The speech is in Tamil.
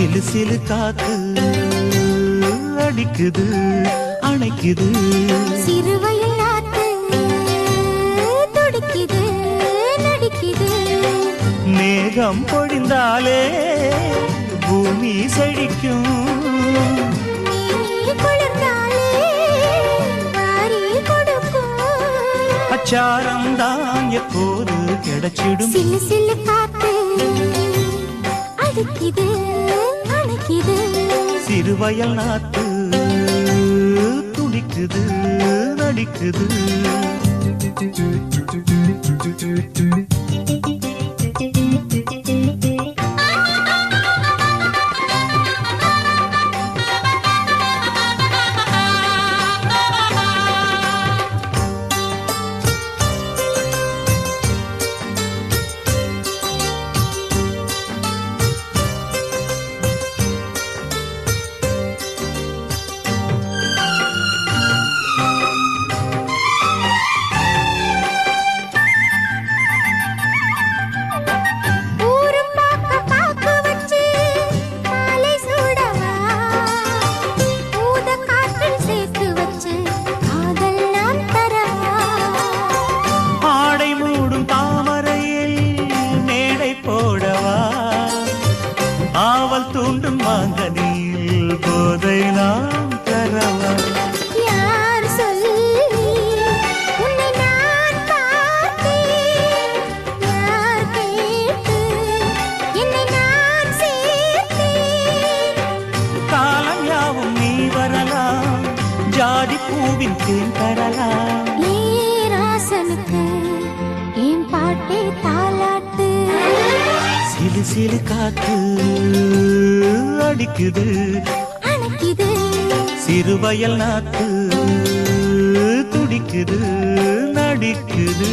சிலு சிலு காத்து அடிக்குது அணைக்குது. சிறுவயல் நாத்து துடிக்குது நடிக்குது. மேகம் பொழிந்தாலே பூமி செழிக்கும். அச்சாரம் தான் எப்போது கிடைச்சிடும். சில்லு சில்லு காத்து அடிக்குது. துடிக்குது சிறுவயல் நாத்து துடிக்குது நடிக்குது. ஆவல் தூண்டும் மாங்கனியில் போதை நாம் தரவா ஜாதி பூவின் தேன் தரலாம். ஏராசனுக்கு என் பாட்டே தாலாட்டு சிலு சிலு காத்து அடிக்குது. அணைக்குது. சிறுவயல் நாத்து துடிக்குது நடிக்குது.